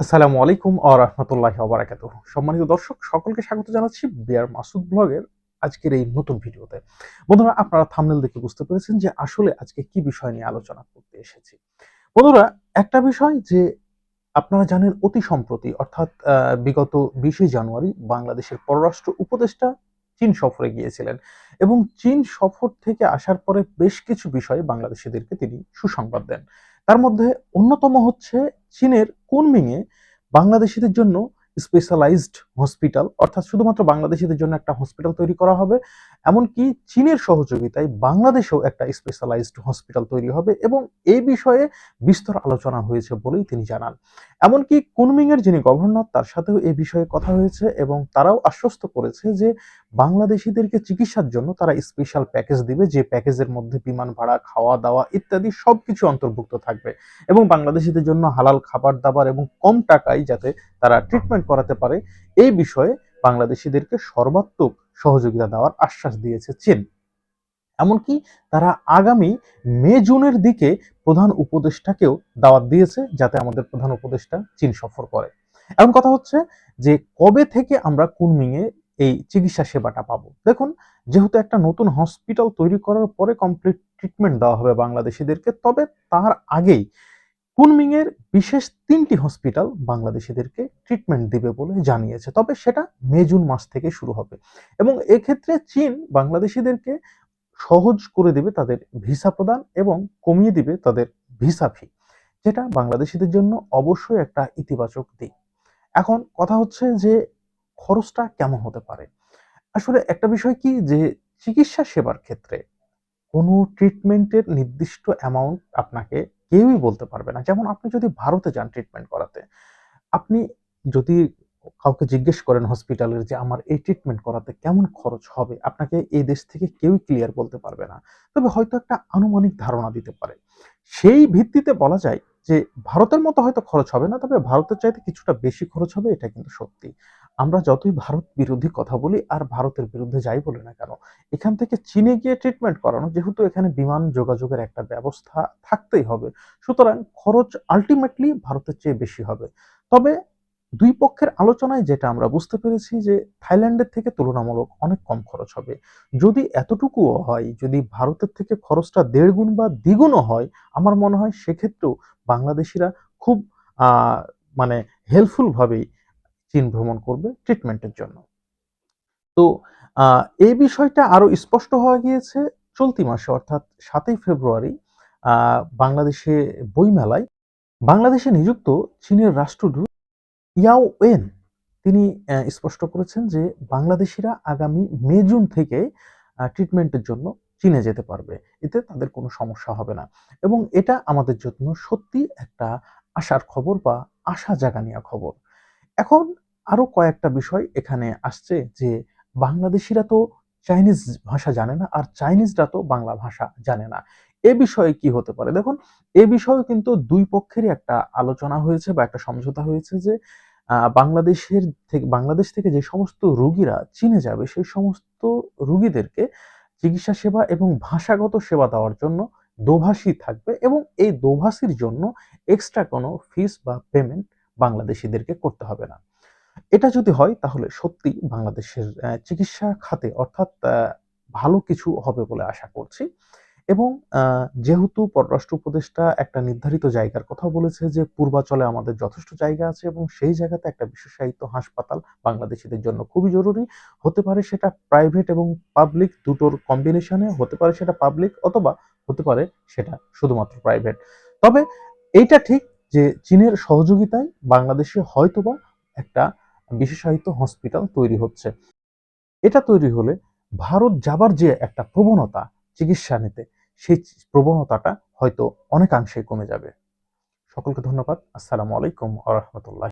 আসসালামু আলাইকুম আ রহমতুল্লাহি ওবারাকাত সম্মানিত দর্শক, সকলকে স্বাগত জানাচ্ছি বিয়ার মাসুদ ব্লগের আজকের এই নতুন ভিডিওতে। বন্ধুরা, আপনারা থামনেল দেখে বুঝতে পেরেছেন যে আসলে আজকে কি বিষয় নিয়ে আলোচনা করতে এসেছি। বন্ধুরা, একটা বিষয় যে আপনারা জানেন অতি সম্প্রতি, অর্থাৎ বিগত বিশে জানুয়ারি বাংলাদেশের পররাষ্ট্র উপদেষ্টা চীন সফরে গিয়েছিলেন এবং চীন সফর থেকে আসার পরে বেশ কিছু বিষয়ে বাংলাদেশিদেরকে তিনি সুসংবাদ দেন। তার মধ্যে অন্যতম হচ্ছে চীনের কুনমিংয়ে বাংলাদেশিদের জন্য স্পেশালাইজড হসপিটাল অর্থাৎ শুধুমাত্র বাংলাদেশিদের জন্য একটা হসপিটাল তৈরি করা হবে, এমনকি চীনের সহযোগিতায় বাংলাদেশেও একটা স্পেশালাইজড হসপিটাল তৈরি হবে এবং এই বিষয়ে বিস্তর আলোচনা হয়েছে বলেই তিনি জানান। এমনকি কুনমিংয়ের যিনি গভর্নর, তার সাথেও এই বিষয়ে কথা হয়েছে এবং তারাও আশ্বস্ত করেছে যে বাংলাদেশিদেরকে চিকিৎসার জন্য তারা স্পেশাল প্যাকেজ দিবে, যে প্যাকেজের মধ্যে বিমান ভাড়া খাওয়া দাওয়া ইত্যাদি সবকিছু অন্তর্ভুক্ত থাকবে এবং বাংলাদেশিদের জন্য হালাল খাবার দাবার এবং কম টাকায় যাতে তারা ট্রিটমেন্ট করাতে পারে, এই বিষয়ে বাংলাদেশিদেরকে সর্বাত্মক সহযোগিতা দেওয়ার আশ্বাস দিয়েছে চীন। এমনকি তারা আগামী মে, জুনের দিকে প্রধান উপদেষ্টাকেও দাওয়াত দিয়েছে যাতে আমাদের প্রধান উপদেষ্টা চীন সফর করে। এখন কথা হচ্ছে যে কবে থেকে আমরা কুনমিংয়ে এই চিকিৎসা সেবাটা পাবো? দেখুন, যেহেতু একটা নতুন হসপিটাল তৈরি করার পরে কমপ্লিট ট্রিটমেন্ট দেওয়া হবে বাংলাদেশিদেরকে, তবে তার আগেই কুনমিংয়ের বিশেষ তিনটি হসপিটাল বাংলাদেশিদেরকে ট্রিটমেন্ট দিবে বলে জানিয়েছে। তবে সেটা মে, জুন মাস থেকে শুরু হবে এবং এক্ষেত্রে চীন বাংলাদেশিদেরকে সহজ করে দিবে তাদের ভিসা প্রদান এবং কমিয়ে দিবে তাদের ভিসা ফি, যেটা বাংলাদেশিদের জন্য অবশ্যই একটা ইতিবাচক দিক। এখন কথা হচ্ছে যে খরচটা কেমন হতে পারে? আসলে একটা বিষয় কি যে চিকিৎসা সেবার ক্ষেত্রে কোনো ট্রিটমেন্টের নির্দিষ্ট অ্যামাউন্ট আপনাকে কেউই বলতে পারবে না। যেমন আপনি যদি ভারতে যান ট্রিটমেন্ট করাতে, আপনি যদি কাউকে জিজ্ঞেস করেন হসপিটালের যে আমার এই ট্রিটমেন্ট করাতে কেমন খরচ হবে, আপনাকে এই দেশ থেকে কেউই ক্লিয়ার বলতে পারবে না। তবে হয়তো একটা আনুমানিক ধারণা দিতে পারে। সেই ভিত্তিতে বলা যায় যে ভারতের মতো হয়তো খরচ হবে না, তবে ভারতের চাইতে কিছুটা বেশি খরচ হবে, এটা কিন্তু সত্যি। আমরা যতই ভারত বিরোধী কথা বলি আর ভারতের বিরুদ্ধে যাই বলি না কেন, এখান থেকে চীনে গিয়ে ট্রিটমেন্ট করানো যেহেতু এখানে বিমান যোগাযোগের একটা ব্যবস্থা থাকতেই হবে, সুতরাং খরচ আলটিমেটলি ভারতের চেয়ে বেশি হবে। তবে দুই পক্ষের আলোচনায় যেটা আমরা বুঝতে পেরেছি যে থাইল্যান্ডের থেকে তুলনামূলক অনেক কম খরচ হবে। যদি এতটুকুও হয়, যদি ভারতের থেকে খরচটা দেড় গুণ বা দ্বিগুণও হয়, আমার মনে হয় সেক্ষেত্রেও বাংলাদেশিরা খুব মানে হেল্পফুল ভাবেই চীন ভ্রমণ করবে ট্রিটমেন্টের জন্য। তো এই বিষয়টা আরও স্পষ্ট হয়ে গিয়েছে চলতি মাসে, অর্থাৎ সাতই ফেব্রুয়ারি বাংলাদেশে বইমেলায়। বাংলাদেশে নিযুক্ত চীনের রাষ্ট্রদূত ইয়াও ওয়েন তিনি স্পষ্ট করেছেন যে বাংলাদেশিরা আগামী মে, জুন থেকে ট্রিটমেন্টের জন্য চীনে যেতে পারবে। এতে তাদের কোনো সমস্যা হবে না। এবং এটা আমাদের জন্য সত্যি একটা আশার খবর বা আশা জাগানিয়া খবর। এখন আরও কয়েকটা বিষয় এখানে আসছে যে বাংলাদেশিরা তো চাইনিজ ভাষা জানে না আর চাইনিজরা তো বাংলা ভাষা জানে না। এ বিষয়ে কি হতে পারে? দেখুন, এ বিষয়ে কিন্তু দুই পক্ষেরই একটা আলোচনা হয়েছে বা একটা সমঝোতা হয়েছে যে বাংলাদেশের থেকে, বাংলাদেশ থেকে যে সমস্ত রুগীরা চীনে যাবে, সেই সমস্ত রুগীদেরকে চিকিৎসা সেবা এবং ভাষাগত সেবা দেওয়ার জন্য দোভাষী থাকবে এবং এই দোভাষীর জন্য এক্সট্রা কোনো ফিস বা পেমেন্ট বাংলাদেশিদেরকে করতে হবে না। এটা যদি হয়, তাহলে সত্যি বাংলাদেশের চিকিৎসা খাতে অর্থাৎ ভালো কিছু হবে বলে আশা করছি। এবং যেহেতু পররাষ্ট্র উপদেষ্টা একটা নির্ধারিত জায়গার কথা বলেছে যে, পূর্বাচলে আমাদের যথেষ্ট জায়গা আছে এবং সেই জায়গাতে একটা বিশেষায়িত হাসপাতাল বাংলাদেশিদের জন্য খুবই জরুরি। হতে পারে সেটা প্রাইভেট এবং পাবলিক দুটোর কম্বিনেশনে হতে পারে সেটা পাবলিক অথবা হতে পারে সেটা শুধুমাত্র প্রাইভেট তবে এইটা ঠিক যে, চীনের সহযোগিতায় বাংলাদেশে হয়তোবা একটা বিশেষায়িত হসপিটাল তৈরি হচ্ছে। এটা তৈরি হলে ভারত যাবার যে একটা প্রবণতা চিকিৎসা নিতে, সেই প্রবণতাটা হয়তো অনেকাংশেই কমে যাবে। সকলকে ধন্যবাদ। আসসালামু আলাইকুম আ রহমতুল্লাহ।